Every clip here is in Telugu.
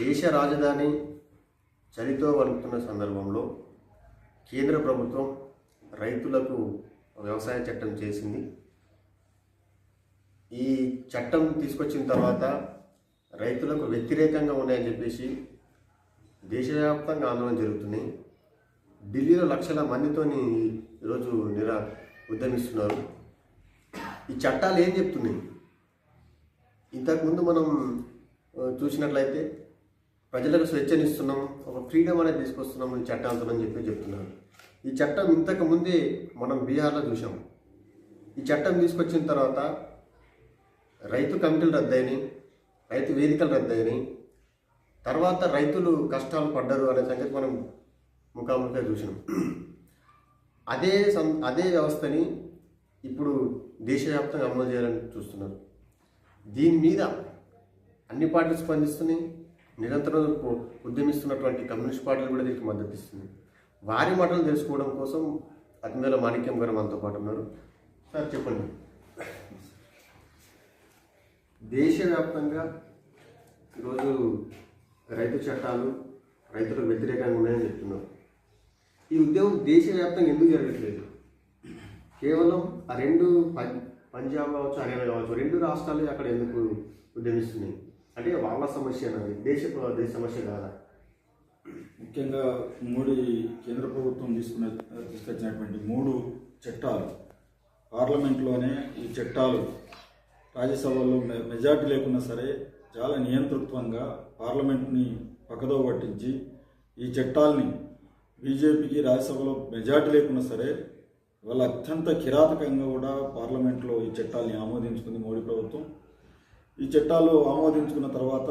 దేశ రాజధాని చలితో వణుకుతున్న సందర్భంలో కేంద్ర ప్రభుత్వం రైతులకు వ్యవసాయ చట్టం చేసింది. ఈ చట్టం తీసుకొచ్చిన తర్వాత రైతులకు వ్యతిరేకంగా ఉన్నాయని చెప్పేసి దేశవ్యాప్తంగా ఆందోళన జరుగుతున్నాయి. ఢిల్లీలో లక్షల మందితోని ఈరోజు నిరా ఉద్యమిస్తున్నారు ఈ చట్టాలు ఏం చెప్తున్నాయి? ఇంతకుముందు మనం చూసినట్లయితే ప్రజలకు స్వేచ్ఛనిస్తున్నాం ఒక ఫ్రీడమ్ అనేది తీసుకొస్తున్నాం ఈ చట్టాలతో అని చెప్పి చెప్తున్నారు. ఈ చట్టం ఇంతకు ముందే మనం బీహార్లో చూసాం ఈ చట్టం తీసుకొచ్చిన తర్వాత రైతు కమిటీలు రద్దయినాయి రైతు వేదికలు రద్దయినాయి. తర్వాత రైతులు కష్టాలు పడ్డారు అనే సంగతి మనం ముఖాముఖిగా చూసినాం. అదే సం అదే వ్యవస్థని ఇప్పుడు దేశవ్యాప్తంగా అమలు చేయాలని చూస్తున్నారు. దీని మీద అన్ని పార్టీలు స్పందిస్తున్నాయి నిరంతరం ఉద్యమిస్తున్నటువంటి కమ్యూనిస్ట్ పార్టీలు కూడా దీనికి మద్దతు ఇస్తుంది. వారి మాటలు తెలుసుకోవడం కోసం అతిమేల మాణిక్యం గారు మనతో పాటు ఉన్నారు. సార్ చెప్పండి. దేశవ్యాప్తంగా ఈరోజు రైతు చట్టాలు రైతులకు వ్యతిరేకంగా ఉన్నాయని చెప్తున్నారు. ఈ ఉద్యమం దేశవ్యాప్తంగా ఎందుకు జరగట్లేదు? కేవలం ఆ రెండు పంజాబ్ కావచ్చు హర్యానా కావచ్చు రెండు రాష్ట్రాలు అక్కడ ఎందుకు ఉద్యమిస్తున్నాయి? అంటే వాళ్ళ సమస్య అనేది దేశ దేశ సమస్య కాదా? ముఖ్యంగా మోడీ కేంద్ర ప్రభుత్వం తీసుకున్న తీసుకొచ్చినటువంటి మూడు చట్టాలు. పార్లమెంట్లోనే ఈ చట్టాలు రాజ్యసభలో మెజార్టీ లేకున్నా సరే చాలా నియంతృత్వంగా పార్లమెంట్ని పక్కదో పట్టించి ఈ చట్టాల్ని బీజేపీకి రాజ్యసభలో మెజార్టీ లేకున్నా సరే వాళ్ళ అత్యంత కిరాతకంగా కూడా పార్లమెంట్లో ఈ చట్టాల్ని ఆమోదించుకుంది మోడీ ప్రభుత్వం. ఈ చట్టాలు ఆమోదించుకున్న తర్వాత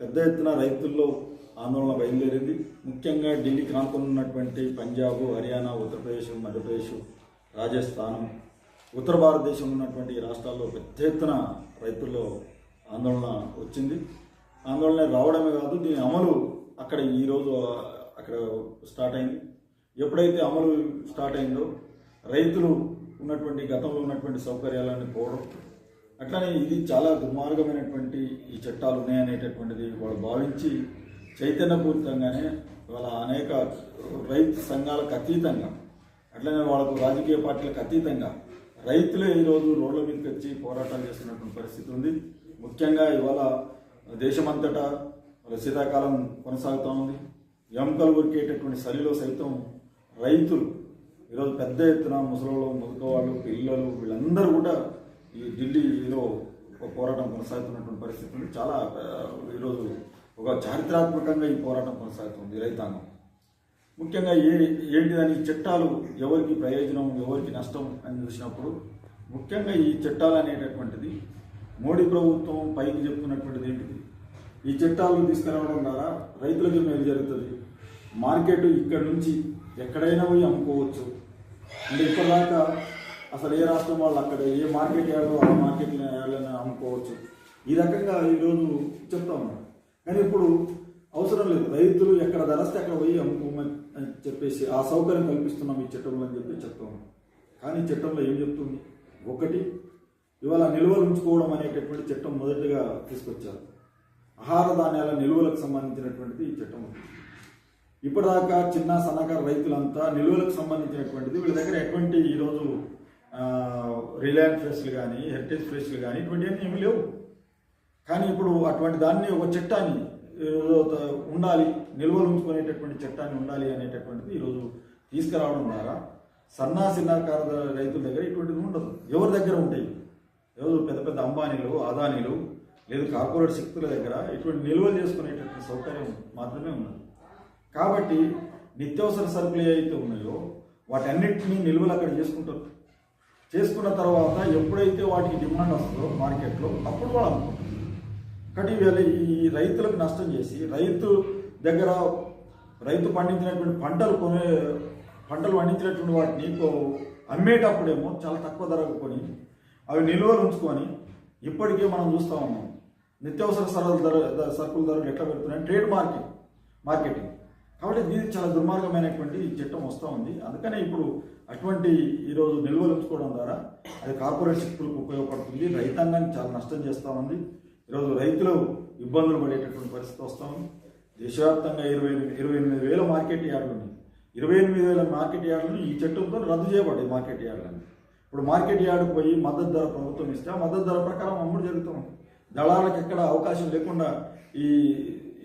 పెద్ద ఎత్తున రైతుల్లో ఆందోళన బయలుదేరింది. ముఖ్యంగా ఢిల్లీకి ఆనుకున్నటువంటి పంజాబ్ హర్యానా ఉత్తరప్రదేశ్ మధ్యప్రదేశ్ రాజస్థానం ఉత్తర భారతదేశంలో ఉన్నటువంటి రాష్ట్రాల్లో పెద్ద ఎత్తున రైతుల్లో ఆందోళన వచ్చింది. ఆందోళన రావడమే కాదు దీని అమలు అక్కడ ఈరోజు అక్కడ స్టార్ట్ అయింది. ఎప్పుడైతే అమలు స్టార్ట్ అయిందో రైతులు ఉన్నటువంటి గతంలో ఉన్నటువంటి సౌకర్యాలన్నీ పోవడం అట్లానే ఇది చాలా దుర్మార్గమైనటువంటి ఈ చట్టాలు ఉన్నాయనేటటువంటిది వాళ్ళు భావించి చైతన్యపూరితంగానే వాళ్ళ అనేక రైతు సంఘాలకు అతీతంగా అట్లనే వాళ్ళకు రాజకీయ పార్టీలకు అతీతంగా రైతులే ఈరోజు రోడ్ల మీదకి వచ్చి పోరాటాలు చేస్తున్నటువంటి పరిస్థితి ఉంది. ముఖ్యంగా ఇవాళ దేశమంతటా వాళ్ళ శీతాకాలం కొనసాగుతూ ఉంది. ఎముకలు ఉరికేటటువంటి చలిలో సైతం రైతులు ఈరోజు పెద్ద ఎత్తున ముసలోళ్ళు ముదుకవాళ్ళు పిల్లలు వీళ్ళందరూ కూడా ఈ ఢిల్లీలో పోరాటం కొనసాగుతున్నటువంటి పరిస్థితులు చాలా ఈరోజు ఒక చారిత్రాత్మకంగా ఈ పోరాటం కొనసాగుతుంది రైతాంగం. ముఖ్యంగా ఏ ఏంటిదని చట్టాలు ఎవరికి ప్రయోజనం ఎవరికి నష్టం అని చూసినప్పుడు ముఖ్యంగా ఈ చట్టాలు అనేటటువంటిది మోడీ ప్రభుత్వం పైకి చెప్తున్నటువంటిది ఏంటిది? ఈ చట్టాలు తీసుకురావడం ద్వారా రైతులకి మేలు జరుగుతుంది. మార్కెట్ ఇక్కడ నుంచి ఎక్కడైనా పోయి అమ్ముకోవచ్చు. అంటే ఇప్పటిదాకా అసలు ఏ రాష్ట్రం వాళ్ళు అక్కడ ఏ మార్కెట్ యార్డో ఆ మార్కెట్ యార్డ్లోనే అమ్ముకోవచ్చు? ఈ రకంగా ఈరోజు చెప్తా ఉన్నాం కానీ ఇప్పుడు అవసరం లేదు. రైతులు ఎక్కడ ధరస్తే అక్కడ పోయి అమ్ముకోమని అని చెప్పేసి ఆ సౌకర్యం కల్పిస్తున్నాం ఈ చట్టంలో అని చెప్పి చెప్తా ఉన్నాం కానీ చట్టంలో ఏం చెప్తుంది? ఒకటి ఇవాళ నిల్వలు ఉంచుకోవడం అనేటటువంటి చట్టం మొదటిగా తీసుకొచ్చారు. ఆహార ధాన్యాల నిల్వలకు సంబంధించినటువంటిది ఈ చట్టం ఇప్పటిదాకా చిన్న సన్నకారు రైతులంతా నిల్వలకు సంబంధించినటువంటిది వీళ్ళ దగ్గర ఎటువంటి ఈరోజు రిలయన్స్ ఫ్రెష్లు కానీ హెరిటేజ్ ఫ్రెష్లు కానీ ఇటువంటివన్నీ ఏమీ లేవు. కానీ ఇప్పుడు అటువంటి దాన్ని ఒక చట్టాన్ని ఉండాలి నిల్వలు ఉంచుకునేటటువంటి చట్టాన్ని ఉండాలి అనేటటువంటిది ఈరోజు తీసుకురావడం ద్వారా సన్నా సిన్నాకార రైతుల దగ్గర ఇటువంటిది ఉండదు. ఎవరి దగ్గర ఉంటాయి? ఎవరు పెద్ద పెద్ద అంబానీలు అదానీలు లేదు కార్పొరేట్ శక్తుల దగ్గర ఇటువంటి నిల్వలు చేసుకునేటటువంటి సౌకర్యం మాత్రమే ఉన్నది. కాబట్టి నిత్యావసర సరుకులు ఏవైతే ఉన్నాయో వాటన్నిటిని నిల్వలు అక్కడ చేసుకుంటారు. చేసుకున్న తర్వాత ఎప్పుడైతే వాటికి డిమాండ్ వస్తుందో మార్కెట్లో అప్పుడు వాళ్ళు అమ్ముకుంటారు కాబట్టి వీళ్ళ ఈ రైతులకు నష్టం చేసి రైతు దగ్గర రైతు పండించినటువంటి పంటలు కొనే పంటలు పండించినటువంటి వాటిని అమ్మేటప్పుడేమో చాలా తక్కువ ధరకు కొని అవి నిల్వలు ఉంచుకొని ఇప్పటికే మనం చూస్తూ ఉన్నాం. నిత్యావసర సరకుల ధర సరుకుల ధరలు ఎట్లా పెడుతున్నాయి ట్రేడ్ మార్కెట్ మార్కెటింగ్. కాబట్టి దీనికి చాలా దుర్మార్గమైనటువంటి చట్టం వస్తూ ఉంది. అందుకనే ఇప్పుడు అటువంటి ఈరోజు నిల్వలు ఉంచుకోవడం ద్వారా అది కార్పొరేట్ శక్తులకు ఉపయోగపడుతుంది. రైతాంగానికి చాలా నష్టం చేస్తూ ఉంది ఈరోజు రైతులు ఇబ్బందులు పడేటటువంటి పరిస్థితి వస్తాం దేశవ్యాప్తంగా ఇరవై ఇరవై ఎనిమిది వేల మార్కెట్ యార్డులు ఉన్నాయి. ఇరవై ఎనిమిది వేల మార్కెట్ యార్డులు ఈ చట్టంతో రద్దు చేయబడ్డాయి మార్కెట్ యార్డులని ఇప్పుడు మార్కెట్ యార్డుకు పోయి మద్దతు ధర ప్రభుత్వం ఇస్తే ఆ మద్దతు ధర ప్రకారం అమ్ముడు జరుగుతుంది దళాలకు ఎక్కడ అవకాశం లేకుండా ఈ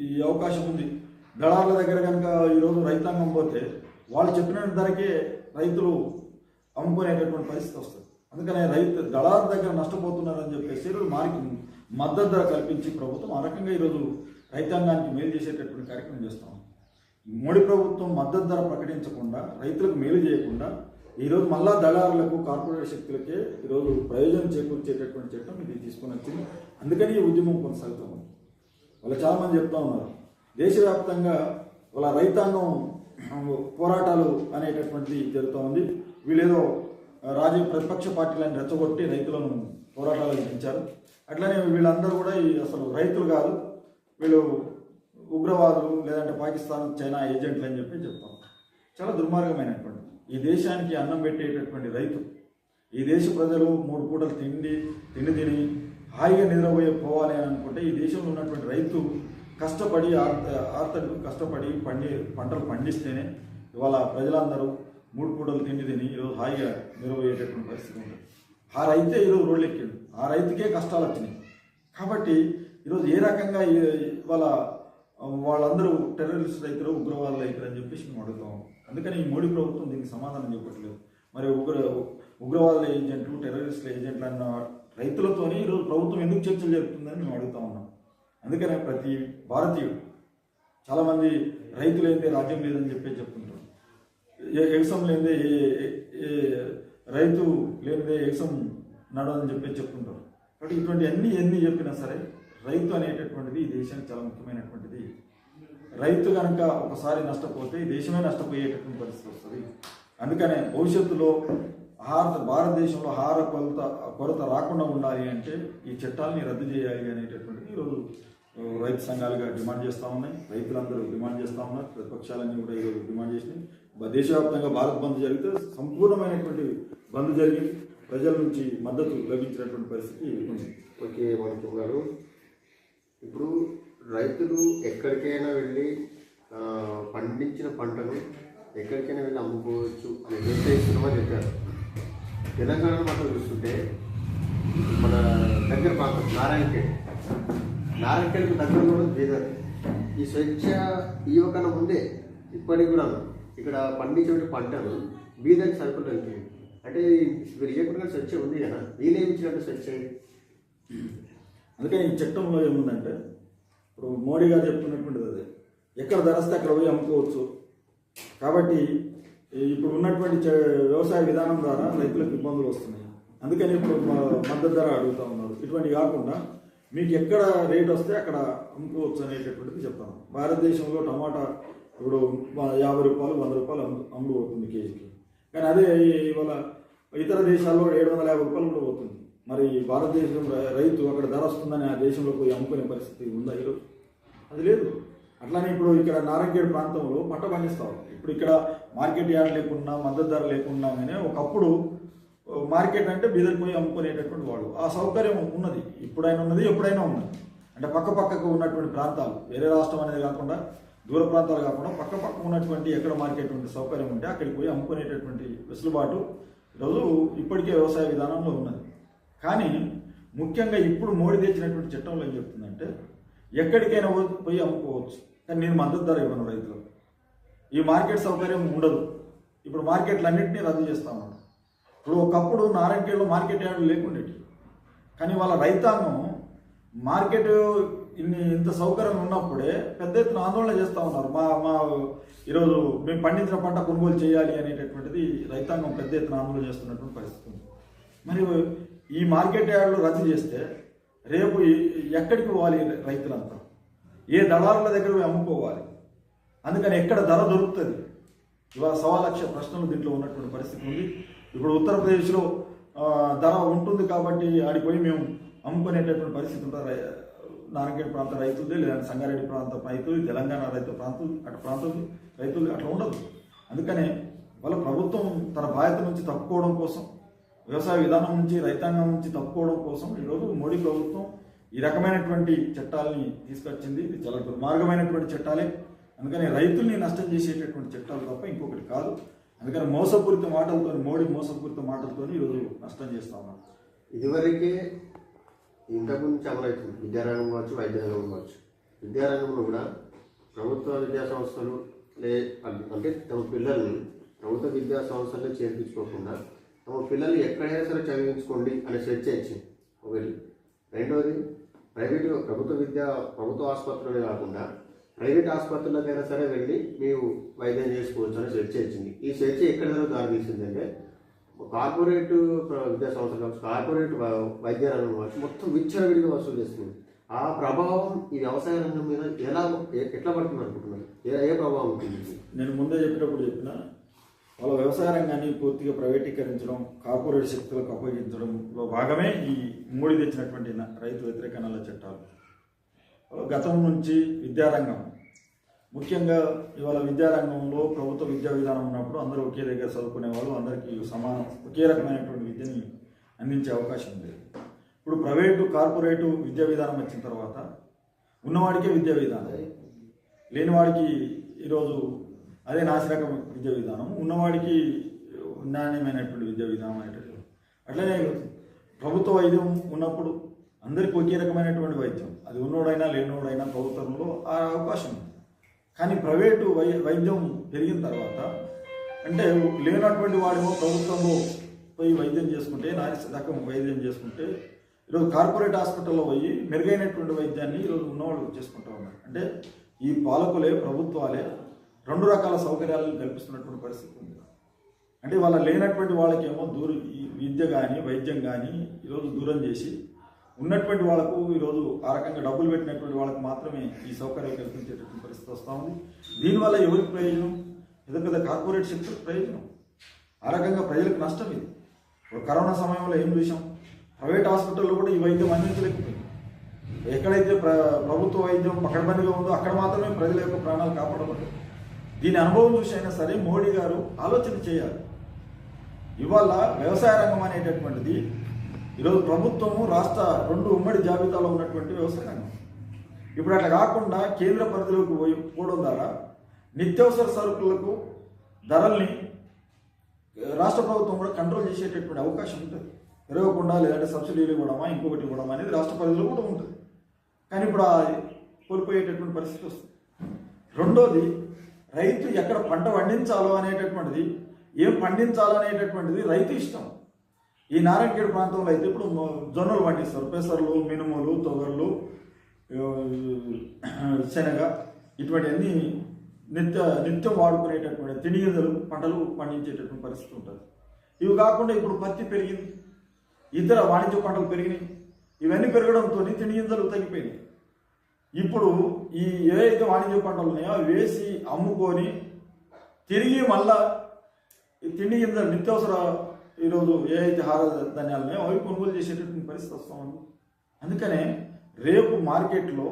ఈ అవకాశం ఉంది. దళాల దగ్గర కనుక ఈరోజు రైతాంగం పోతే వాళ్ళు చెప్పిన ధరకే రైతులు అమ్ముకునేటటువంటి పరిస్థితి వస్తుంది. అందుకనే రైతు దళారు దగ్గర నష్టపోతున్నారని చెప్పేసి మార్కి మద్దతు ధర కల్పించి ప్రభుత్వం ఆ రకంగా ఈరోజు రైతాంగానికి మేలు చేసేటటువంటి కార్యక్రమం చేస్తాం మోడీ ప్రభుత్వం మద్దతు ధర ప్రకటించకుండా రైతులకు మేలు చేయకుండా ఈరోజు మళ్ళా దళారులకు కార్పొరేట్ శక్తులకే ఈరోజు ప్రయోజనం చేకూర్చేటటువంటి చట్టం ఇది తీసుకొని వచ్చింది. అందుకని ఈ ఉద్యమం కొనసాగుతూ ఉంది. వాళ్ళు చాలామంది చెప్తా ఉన్నారు. దేశవ్యాప్తంగా వాళ్ళ రైతాంగం పోరాటాలు అనేటటువంటిది జరుగుతూ ఉంది వీళ్ళేదో రాజకీయ ప్రతిపక్ష పార్టీలను రెచ్చగొట్టి రైతులను పోరాటాలకు దించారు అట్లనే వీళ్ళందరూ కూడా ఈ అసలు రైతులు కాదు వీళ్ళు ఉగ్రవాదులు లేదంటే పాకిస్తాన్ చైనా ఏజెంట్లు అని చెప్పి చెప్తాం. చాలా దుర్మార్గమైనటువంటి ఈ దేశానికి అన్నం పెట్టేటటువంటి రైతు ఈ దేశ ప్రజలు మూడు పూటలు తిండి తిండి తిని హాయిగా నిద్రపోయే పోవాలి అని అనుకుంటే ఈ దేశంలో ఉన్నటువంటి రైతు కష్టపడి ఆర్త కష్టపడి పండి పంటలు పండిస్తేనే ఇవాళ ప్రజలందరూ మూడు పూటలు తిండి తిని ఈరోజు హాయిగా నిద్రపోయేటటువంటి పరిస్థితి ఉంది. ఆ రైతే ఈరోజు రోడ్లు ఎక్కాడు ఆ రైతుకే కష్టాలు వచ్చినాయి. కాబట్టి ఈరోజు ఏ రకంగా ఇవాళ వాళ్ళ వాళ్ళందరూ టెర్రరిస్ట్ రైతులు ఉగ్రవాదులు రైతులు అని చెప్పేసి మేము అడుగుతాం. అందుకని ఈ మోడీ ప్రభుత్వం దీనికి సమాధానం చెప్పట్లేదు. మరి ఉగ్ర ఉగ్రవాదుల ఏజెంట్లు టెర్రరిస్టుల ఏజెంట్లు అన్న రైతులతోనే ఈరోజు ప్రభుత్వం ఎందుకు చర్చలు జరుపుతుందని మేము అడుగుతా ఉన్నాం. అందుకనే ప్రతి భారతీయుడు చాలామంది రైతులు అయితే రాజ్యం లేదని చెప్పి చెప్తుంటారు. ఏ ఎగసం లేనిదే ఏ- రైతు లేనిదే ఎగసం నడవదని చెప్పి చెప్తుంటారు. కాబట్టి ఇటువంటి అన్ని ఎన్ని చెప్పినా సరే రైతు అనేటటువంటిది ఈ దేశానికి చాలా ముఖ్యమైనటువంటిది. రైతు కనుక ఒకసారి నష్టపోతే ఈ దేశమే నష్టపోయేటటువంటి పరిస్థితి వస్తుంది. అందుకనే భవిష్యత్తులో ఆహార భారతదేశంలో ఆహార కొరత కొరత రాకుండా ఉండాలి అంటే ఈ చట్టాలని రద్దు చేయాలి అనేటటువంటిది ఈరోజు రైతు సంఘాలుగా డిమాండ్ చేస్తూ ఉన్నాయి. రైతులందరూ డిమాండ్ చేస్తూ ఉన్నారు. ప్రతిపక్షాలన్నీ కూడా ఈరోజు డిమాండ్ చేసినాయి. దేశవ్యాప్తంగా భారత్ బంద్ జరిగితే సంపూర్ణమైనటువంటి బంద్ జరిగి ప్రజల నుంచి మద్దతు లభించినటువంటి పరిస్థితి ఉంది ఓకే మనకు గారు. ఇప్పుడు రైతులు ఎక్కడికైనా వెళ్ళి పండించిన పంటను ఎక్కడికైనా వెళ్ళి అమ్ముకోవచ్చు అని నిర్ణయిస్తున్నామని చెప్పారు. తెలంగాణలో మాత్రం చూస్తుంటే మన దగ్గర ప్రాంతం నారాయణఖేడ్ నారాయణఖేడ్కు దగ్గర కూడా బీదర్ ఈ స్వేచ్ఛ ఇవ్వకన్నా ముందే ఇప్పటికి కూడా ఇక్కడ పండించే పంటను బీదర్కి సరుకులు వెళ్తుంది అంటే వీరు ఇవ్వకుండా స్వచ్ఛ ఉంది కదా? వీళ్ళేమి ఇచ్చినట్టు స్వేచ్ఛ? అందుకని ఈ చట్టంలో ఏముందంటే ఇప్పుడు మోడీ గారు చెప్తున్నటువంటిది అదే. ఎక్కడ ధరస్తే అక్కడ పోయి అమ్ముకోవచ్చు. కాబట్టి ఇప్పుడు ఉన్నటువంటి వ్యవసాయ విధానం ద్వారా రైతులకు ఇబ్బందులు వస్తున్నాయి. అందుకని ఇప్పుడు మద్దతు ధర అడుగుతా ఉన్నారు. ఇటువంటి కాకుండా మీకు ఎక్కడ రేట్ వస్తే అక్కడ అమ్ముకోవచ్చు అనేటటువంటిది చెప్తాను. భారతదేశంలో టమాటా ఇప్పుడు యాభై రూపాయలు వంద రూపాయలు అమ్ము అమ్ముడు పోతుంది కేజీకి. కానీ అదే ఇవాళ ఇతర దేశాల్లో ఏడు వందల యాభై రూపాయలు కూడా పోతుంది. మరి భారతదేశం రైతు అక్కడ ధర వస్తుందని ఆ దేశంలో పోయి అమ్ముకునే పరిస్థితి ఉందా ఈరోజు? అది లేదు. అట్లానే ఇప్పుడు ఇక్కడ నారంగేడు ప్రాంతంలో పంట పండిస్తారు ఇప్పుడు ఇక్కడ మార్కెట్ యార్డ్ లేకుండా మద్దతు ధర లేకుండా కానీ ఒకప్పుడు మార్కెట్ అంటే బీదర్ పోయి అమ్ముకునేటటువంటి వాళ్ళు. ఆ సౌకర్యం ఉన్నది. ఇప్పుడైనా ఉన్నది ఎప్పుడైనా ఉన్నది. అంటే పక్క పక్కకు ఉన్నటువంటి ప్రాంతాలు వేరే రాష్ట్రం అనేది కాకుండా దూర ప్రాంతాలు కాకుండా పక్క పక్క ఉన్నటువంటి ఎక్కడ మార్కెట్ ఉంటే సౌకర్యం ఉంటే అక్కడికి పోయి అమ్ముకునేటటువంటి వెసులుబాటు ఈరోజు ఇప్పటికే వ్యవసాయ విధానంలో ఉన్నది. కానీ ముఖ్యంగా ఇప్పుడు మోడీ తెచ్చినటువంటి చట్టంలో ఏం చెప్తుందంటే ఎక్కడికైనా పో- పోయి అమ్ముకోవచ్చు. కానీ నేను మద్దతు ధర ఇవ్వను రైతులకు. ఈ మార్కెట్ సౌకర్యం ఉండదు. ఇప్పుడు మార్కెట్లు అన్నింటినీ రద్దు చేస్తా ఇప్పుడు ఒకప్పుడు నారాయణఖేడ్లో మార్కెట్ యార్డులు లేకుండేటి కానీ వాళ్ళ రైతాంగం మార్కెట్ ఇన్ని ఇంత సౌకర్యం ఉన్నప్పుడే పెద్ద ఎత్తున ఆందోళన చేస్తూ ఉన్నారు. మా మా ఈరోజు మేము పండించిన పంట కొనుగోలు చేయాలి అనేటటువంటిది రైతాంగం పెద్ద ఎత్తున ఆందోళన చేస్తున్నటువంటి పరిస్థితి ఉంది. మరి ఈ మార్కెట్ యార్డులు రద్దు చేస్తే రేపు ఎక్కడికి పోవాలి రైతులంతా? ఏ దళారుల దగ్గర పోయి అమ్ముకోవాలి? అందుకని ఎక్కడ ధర దొరుకుతుంది? ఇవాళ సవా లక్ష ప్రశ్నలు దీంట్లో ఉన్నటువంటి పరిస్థితి ఉంది. ఇప్పుడు ఉత్తరప్రదేశ్లో ధర ఉంటుంది కాబట్టి ఆడిపోయి మేము అమ్ముకునేటటువంటి పరిస్థితి ఉంటుంది. రై- ప్రాంత రైతులది లేదంటే సంగారెడ్డి ప్రాంత రైతులు తెలంగాణ రైతు ప్రాంతం అటు ప్రాంతం రైతులు అట్లా ఉండదు. అందుకనే వాళ్ళ ప్రభుత్వం తన బాధ్యత నుంచి తప్పుకోవడం కోసం వ్యవసాయ విధానం నుంచి రైతాంగం నుంచి తప్పుకోవడం కోసం ఈరోజు మోడీ ప్రభుత్వం ఈ రకమైనటువంటి చట్టాలని తీసుకొచ్చింది. ఇది చాలా దుర్మార్గమైనటువంటి చట్టాలే. అందుకని రైతుల్ని నష్టం చేసేటటువంటి చట్టాలు తప్ప ఇంకొకటి కాదు. అందుకని మోసపూరిత మాటలతో మోడీ మోసపూరిత మాటలతో ఈరోజు నష్టం చేస్తా ఉన్నాం. ఇదివరకే ఇంతకుముందు నుంచి అమలవుతుంది విద్యారంగం కావచ్చు వైద్య రంగం కావచ్చు విద్యారంగంలో కూడా ప్రభుత్వ విద్యా సంస్థలు లే అంటే తమ పిల్లల్ని ప్రభుత్వ విద్యా సంస్థల్లో చేర్పించుకోకుండా తమ పిల్లల్ని ఎక్కడైనా సరే చదివించుకోండి అనే స్వేచ్ఛ ఇచ్చింది ఒకటి. రెండవది ప్రైవేటు ప్రభుత్వ విద్యా ప్రభుత్వ ఆసుపత్రులే కాకుండా ప్రైవేట్ ఆసుపత్రులకైనా సరే వెళ్ళి మీరు వైద్యం చేసుకోవచ్చు అని చర్చ ఇచ్చింది ఈ చర్చ ఎక్కడ దారి తీసిందంటే కార్పొరేట్ ప్ర- విద్యా సంస్థలు కార్పొరేట్ వ- వైద్య రంగం కావచ్చు మొత్తం విచ్చలవిడిగా వసూలు చేస్తుంది ఆ ప్రభావం ఈ వ్యవసాయ రంగం మీద ఎలా ఎట్లా పడుతుంది అనుకుంటున్నారు? ఏ ప్రభావం ఉంటుంది? నేను ముందే చెప్పేటప్పుడు చెప్పిన వాళ్ళ వ్యవసాయ రంగాన్ని పూర్తిగా ప్రైవేటీకరించడం కార్పొరేట్ శక్తులకు అప్పగించడంలో భాగమే ఈ మోడీ తెచ్చినటువంటి రైతు వ్యతిరేక నల్ల చట్టాలు. గతం నుంచి విద్యారంగం ముఖ్యంగా ఇవాళ విద్యారంగంలో ప్రభుత్వ విద్యా విధానం ఉన్నప్పుడు అందరూ ఒకే దగ్గర చదువుకునే వాళ్ళు అందరికీ సమానం ఒకే రకమైనటువంటి విద్యని అందించే అవకాశం ఉంది. ఇప్పుడు ప్రైవేటు కార్పొరేటు విద్యా విధానం వచ్చిన తర్వాత ఉన్నవాడికే విద్యా విధానం. లేనివాడికి ఈరోజు అదే నాసిరకం విద్యా విధానం ఉన్నవాడికి నాణ్యమైనటువంటి విద్యా విధానం అనేటువంటి అట్లనే ప్రభుత్వ వైద్యం ఉన్నప్పుడు అందరికీ ఒకే రకమైనటువంటి వైద్యం. అది ఉన్నోడైనా లేనివాడైనా ప్రభుత్వంలో ఆ అవకాశం ఉంది. కానీ ప్రైవేటు వై వైద్యం పెరిగిన తర్వాత అంటే లేనటువంటి వాడేమో ప్రభుత్వంలో పోయి వైద్యం చేసుకుంటే నాసి రకం వైద్యం చేసుకుంటే ఈరోజు కార్పొరేట్ హాస్పిటల్లో పోయి మెరుగైనటువంటి వైద్యాన్ని ఈరోజు ఉన్నవాళ్ళు చేసుకుంటూ ఉన్నారు. అంటే ఈ పాలకులే ప్రభుత్వాలే రెండు రకాల సౌకర్యాలను కల్పిస్తున్నటువంటి పరిస్థితి ఉంది. అంటే వాళ్ళ లేనటువంటి వాళ్ళకేమో దూరం ఈ విద్య కానీ వైద్యం కానీ ఈరోజు దూరం చేసి ఉన్నటువంటి వాళ్ళకు ఈరోజు ఆ రకంగా డబ్బులు పెట్టినటువంటి వాళ్ళకు మాత్రమే ఈ సౌకర్యాలు కల్పించేటటువంటి పరిస్థితి వస్తూ ఉంది. దీనివల్ల ఎవరికి ప్రయోజనం? పెద్ద పెద్ద కార్పొరేట్ శక్తులకు ప్రయోజనం. ఆ రకంగా ప్రజలకు నష్టం ఇది. ఇప్పుడు కరోనా సమయంలో ఏం చూసాం? ప్రైవేట్ హాస్పిటల్లో కూడా ఈ వైద్యం అందించలేకపోయింది. ఎక్కడైతే ప్ర ప్రభుత్వ వైద్యం పకడ్బందీగా ఉందో అక్కడ మాత్రమే ప్రజల యొక్క ప్రాణాలు కాపాడబడ్డాయి. దీని అనుభవం చూసి అయినా సరే మోడీ గారు ఆలోచన చేయాలి. ఇవాళ వ్యవసాయ రంగం అనేటటువంటిది ఈరోజు ప్రభుత్వము రాష్ట్ర రెండు ఉమ్మడి జాబితాలో ఉన్నటువంటి వ్యవసాయ రంగం. ఇప్పుడు అట్లా కాకుండా కేంద్ర పరిధిలోకి పోయి పోవడం ద్వారా నిత్యావసర సరుకులకు ధరల్ని రాష్ట్ర ప్రభుత్వం కూడా కంట్రోల్ చేసేటటువంటి అవకాశం ఉంటుంది. పెరగకుండా లేదంటే సబ్సిడీలు ఇవ్వడమా ఇంకొకటి ఇవ్వడమా అనేది రాష్ట్ర పరిధిలో కూడా ఉంటుంది. కానీ ఇప్పుడు ఆ కోల్పోయేటటువంటి పరిస్థితి వస్తుంది. రెండోది రైతు ఎక్కడ పంట పండించాలో అనేటటువంటిది ఏం పండించాలో అనేటటువంటిది రైతు ఇష్టం. ఈ నారాయణఖేడ్ ప్రాంతంలో అయితే ఇప్పుడు జొన్నలు పండిస్తారు. పెసర్లు మినుములు తొగర్లు శనగ ఇటువంటివన్నీ నిత్య నిత్యం వాడుకునేటటువంటి తిండి పంటలు పండించేటటువంటి పరిస్థితి ఉంటుంది. ఇవి కాకుండా ఇప్పుడు పత్తి పెరిగింది ఇతర వాణిజ్య పంటలు పెరిగినాయి ఇవన్నీ పెరగడంతో తిండి తగ్గిపోయినాయి. ఇప్పుడు ఈ ఏవైతే వాణిజ్య పంటలు ఉన్నాయో అవి వేసి అమ్ముకొని తిరిగి మళ్ళా తిండి గింజలు నిత్యవసర ఈరోజు ఏ అయితే హార ధాన్యాలు ఉన్నాయో అవి కొనుగోలు చేసేటటువంటి పరిస్థితి వస్తూ అందుకనే రేపు మార్కెట్లో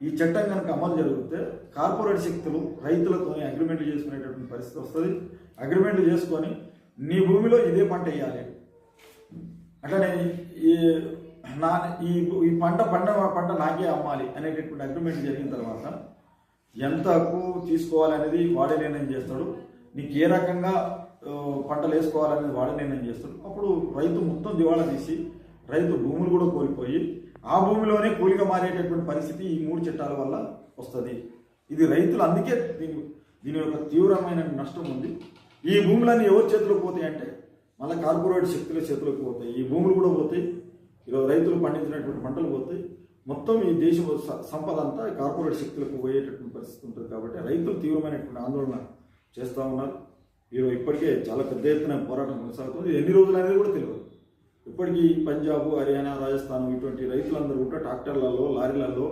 ఈ చట్టం కనుక అమలు జరిగితే కార్పొరేట్ శక్తులు రైతులతో అగ్రిమెంట్లు చేసుకునేటటువంటి పరిస్థితి వస్తుంది. అగ్రిమెంట్లు చేసుకొని నీ భూమిలో ఇదే పంట వేయాలి. అట్లనే ఈ నా ఈ ఈ పంట పంట పంట నాకే అమ్మాలి అనేటటువంటి అగ్రిమెంట్ జరిగిన తర్వాత ఎంత అప్పు తీసుకోవాలనేది వాడే నిర్ణయం చేస్తాడు. నీకు ఏ రకంగా పంటలు వేసుకోవాలనేది వాడే నిర్ణయం చేస్తాడు. అప్పుడు రైతు మొత్తం దివాళా తీసి రైతు భూములు కూడా కోల్పోయి ఆ భూమిలోనే కూలిగా మారేటటువంటి పరిస్థితి ఈ మూడు చట్టాల వల్ల వస్తుంది. ఇది రైతులు అందుకే దీని దీని యొక్క తీవ్రమైన నష్టం ఉంది. ఈ భూములన్నీ ఎవరి చేతిలోకి పోతాయి అంటే మళ్ళీ కార్పొరేట్ శక్తుల చేతిలోకి పోతాయి. ఈ భూములు కూడా పోతాయి. ఈరోజు రైతులు పండించినటువంటి పంటలు పోతాయి. మొత్తం ఈ దేశం సంపద అంతా కార్పొరేట్ శక్తులకు పోయేటటువంటి పరిస్థితి ఉంటుంది కాబట్టి రైతులు తీవ్రమైనటువంటి ఆందోళన చేస్తూ ఉన్నారు. ఈరోజు ఇప్పటికే చాలా పెద్ద ఎత్తున పోరాటం కొనసాగుతుంది. ఎన్ని రోజులు అనేది కూడా తెలియదు. ఇప్పటికీ పంజాబ్ హర్యానా రాజస్థాన్ ఇటువంటి రైతులందరూ కూడా ట్రాక్టర్లలో లారీలలో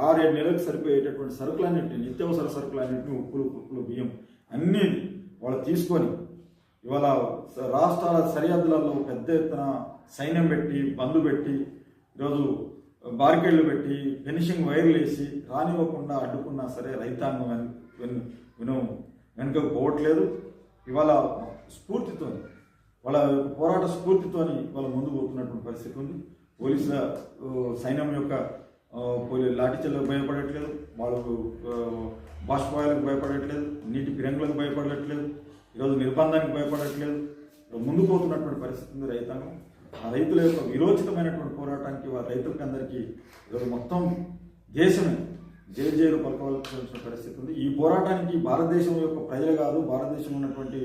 ఆరేడు నెలలకు సరిపోయేటటువంటి సరుకులన్నింటినీ నిత్యావసర సరుకులన్నింటినీ ఉప్పులు ఉప్పులు బియ్యం అన్నీ వాళ్ళు తీసుకొని ఇవాళ రాష్ట్రాల సరిహద్దులలో పెద్ద ఎత్తున సైన్యం పెట్టి బంధు పెట్టి ఈరోజు బారికేళ్ళు పెట్టి ఫినిషింగ్ వైర్లు వేసి రానివ్వకుండా అడ్డుకున్నా సరే రైతాంగం వెన్- వెనుకకు పోవట్లేదు. ఇవాళ స్ఫూర్తితో వాళ్ళ పోరాట స్ఫూర్తితోని వాళ్ళ ముందు పోతున్నటువంటి పరిస్థితి ఉంది. పోలీసుల సైన్యం యొక్క ఆ, పోలీ- భయపడట్లేదు వాళ్ళకు బాష్పాయాలకు భయపడట్లేదు నీటి ఫిరంగులకు భయపడట్లేదు ఈరోజు నిర్బంధానికి భయపడట్లేదు. ముందు పోతున్నటువంటి పరిస్థితి ఉంది రైతాంగం. ఆ రైతుల యొక్క విరోచితమైనటువంటి పోరాటానికి వారి రైతులకి అందరికీ ఈరోజు మొత్తం దేశమే జైలు జైలు పలకవలసిన పరిస్థితి ఉంది. ఈ పోరాటానికి భారతదేశం యొక్క ప్రజలు కాదు భారతదేశంలో ఉన్నటువంటి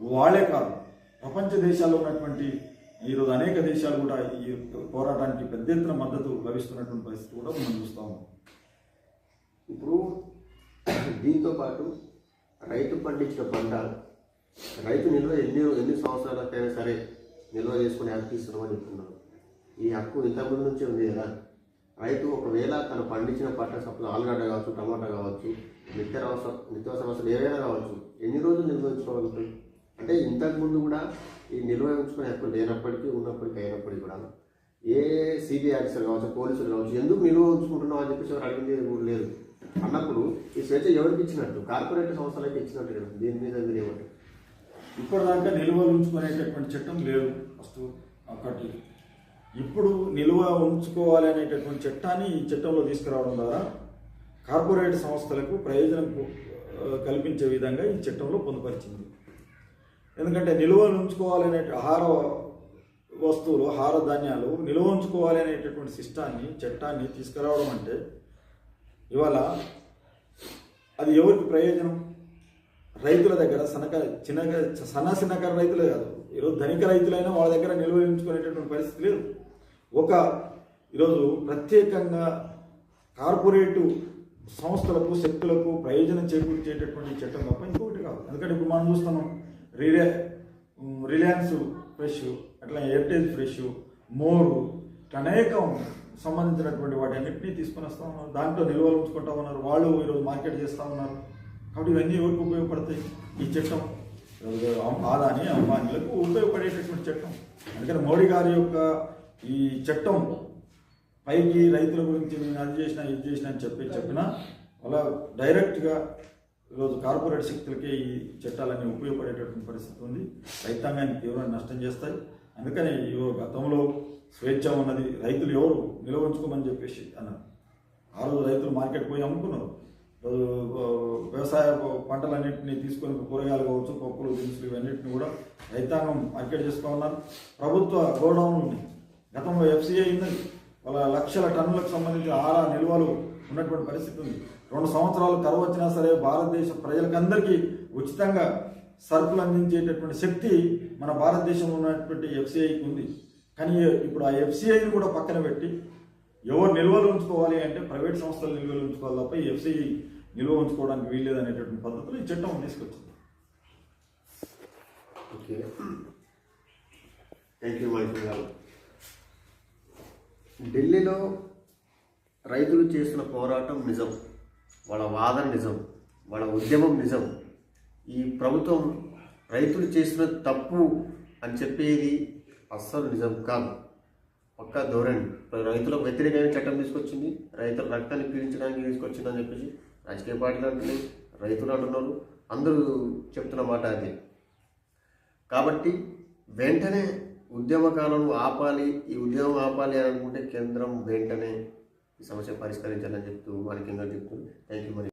వాళ్ళే కాదు. ప్రపంచ దేశాల్లో ఉన్నటువంటి ఈరోజు అనేక దేశాలు కూడా ఈ పోరాటానికి పెద్ద ఎత్తున మద్దతు లభిస్తున్నటువంటి పరిస్థితి కూడా మనం చూస్తాము ఉన్నాం. ఇప్పుడు దీంతో పాటు రైతు పండించిన పంట రైతు నిల్వ ఎన్ని ఎన్ని సంవత్సరాలకైనా సరే నిల్వ చేసుకునే హక్కు ఇస్తున్నామని చెప్తున్నారు. ఈ హక్కు ఇంతకుముందు నుంచే ఉంది కదా. రైతు ఒకవేళ తను పండించిన పంట సపోజ్ ఆలుగడ్డ కావచ్చు టమాటా కావచ్చు నిత్య నిత్యావసర వస్తువులు ఏవైనా కావచ్చు ఎన్ని రోజులు నిల్వ ఉంచుకోగలుగుతాయి అంటే ఇంతకుముందు కూడా ఈ నిల్వ ఉంచుకునే హక్కు లేనప్పటికీ ఉన్నప్పటికీ అయినప్పటికీ కూడా ఏ సిబిఐ ఆఫీసర్ కావచ్చు పోలీసులు కావచ్చు ఎందుకు నిల్వ ఉంచుకుంటున్నావు అని చెప్పేసి ఎవరు అడిగింది కూడా లేదు. అన్నప్పుడు ఈ స్వేచ్ఛ ఎవరికి ఇచ్చినట్టు? కార్పొరేట్ సంస్థలకి ఇచ్చినట్టు కదా దీని మీద మీరు ఏమంటారు? ఇప్పటిదాకా నిల్వ ఉంచుకునేటటువంటి చట్టం లేదు ఫస్ట్ ఒకటి. ఇప్పుడు నిల్వ ఉంచుకోవాలి అనేటటువంటి చట్టాన్ని ఈ చట్టంలో తీసుకురావడం ద్వారా కార్పొరేట్ సంస్థలకు ప్రయోజనం కల్పించే విధంగా ఈ చట్టంలో పొందుపరిచింది. ఎందుకంటే నిల్వ ఉంచుకోవాలనే ఆహార వస్తువులు ఆహార ధాన్యాలు నిల్వ ఉంచుకోవాలి అనేటటువంటి సిస్టాన్ని చట్టాన్ని తీసుకురావడం అంటే ఇవాళ అది ఎవరికి ప్రయోజనం? రైతుల దగ్గర సనక చిన్నగా సన్న చిన్నకారు రైతులే కాదు. ఈరోజు ధనిక రైతులైనా వాళ్ళ దగ్గర నిల్వ ఉంచుకునేటటువంటి పరిస్థితి లేదు. ఒక ఈరోజు ప్రత్యేకంగా కార్పొరేటు సంస్థలకు శక్తులకు ప్రయోజనం చేకూర్చేటటువంటి చట్టం తప్ప ఇంకొకటి కాదు. ఎందుకంటే ఇప్పుడు మనం చూస్తున్నాం రిలే రిలయన్స్ ఫ్రెష్ అట్లా ఎయిర్టెల్ ఫ్రెష్ మోరు అనేకం సంబంధించినటువంటి వాటి అన్నింటినీ తీసుకొని వస్తా ఉన్నారు. దాంట్లో నిల్వలు ఉంచుకుంటా ఉన్నారు. వాళ్ళు ఈరోజు మార్కెట్ చేస్తూ ఉన్నారు. కాబట్టి ఇవన్నీ ఎవరికి ఉపయోగపడతాయి? ఈ చట్టం. ఆదాని అంబానీలకు ఉపయోగపడేటటువంటి చట్టం. అందుకని మోడీ గారి యొక్క ఈ చట్టం పైకి రైతుల గురించి నేను అది చేసిన ఇది చేసిన అని చెప్పి చెప్పిన అలా డైరెక్ట్గా ఈరోజు కార్పొరేట్ శక్తులకే ఈ చట్టాలన్నీ ఉపయోగపడేటటువంటి పరిస్థితి ఉంది. రైతాంగాన్ని తీవ్రంగా నష్టం చేస్తాయి. అందుకని ఈ గతంలో స్వేచ్ఛ ఉన్నది. రైతులు ఎవరు నిల్వ ఉంచుకోమని చెప్పేసి అన్నారు. ఆ రోజు రైతులు మార్కెట్ పోయి అమ్ముకున్నారు. వ్యవసాయ పంటలన్నింటినీ తీసుకొని కూరగాయలు కావచ్చు పప్పులు దినుసులు ఇవన్నింటినీ కూడా రైతాంగం మార్కెట్ చేసుకో ఉన్నారు. ప్రభుత్వ గోడౌన్లు ఉన్నాయి. గతంలో ఎఫ్సీఐ ఉన్నది. వాళ్ళ లక్షల టన్నులకు సంబంధించిన ఆహార నిల్వలు ఉన్నటువంటి పరిస్థితి ఉంది. రెండు సంవత్సరాలు కరువు వచ్చినా సరే భారతదేశ ప్రజలకందరికీ ఉచితంగా సరుకులు అందించేటటువంటి శక్తి మన భారతదేశంలో ఉన్నటువంటి ఎఫ్సిఐకి ఉంది. కానీ ఇప్పుడు ఆ ఎఫ్సిఐని కూడా పక్కన పెట్టి ఎవరు నిల్వలు ఉంచుకోవాలి అంటే ప్రైవేట్ సంస్థలు నిల్వలు ఉంచుకోవాలి తప్ప ఎఫ్సిఐ నిల్వ ఉంచుకోవడానికి వీల్లేదు అనేటటువంటి పద్ధతిలో ఈ చట్టం తీసుకొచ్చింది. ఓకే. థ్యాంక్ యూ మైత్రి గారు. ఢిల్లీలో రైతులు చేసిన పోరాటం నిజం. వాళ్ళ వాదన నిజం వాళ్ళ ఉద్యమం నిజం. ఈ ప్రభుత్వం రైతులు చేసిన తప్పు అని చెప్పేది అస్సలు నిజం కాదు. పక్కా ధోరణి. రైతులకు వ్యతిరేకమైన చట్టం తీసుకొచ్చింది రైతుల రక్తాన్ని పీడించడానికి తీసుకొచ్చింది అని చెప్పేసి రాజకీయ పార్టీలు అంటున్నాయి రైతులు అంటున్నారు అందరూ చెప్తున్న మాట అదే. కాబట్టి వెంటనే ఉద్యమకాలను ఆపాలి ఈ ఉద్యమం ఆపాలి అని అనుకుంటే కేంద్రం వెంటనే ఈ సమస్య పరిష్కరించాలని చెప్తూ మనకి ఇంకా చెప్తూ థ్యాంక్ యూ మరి.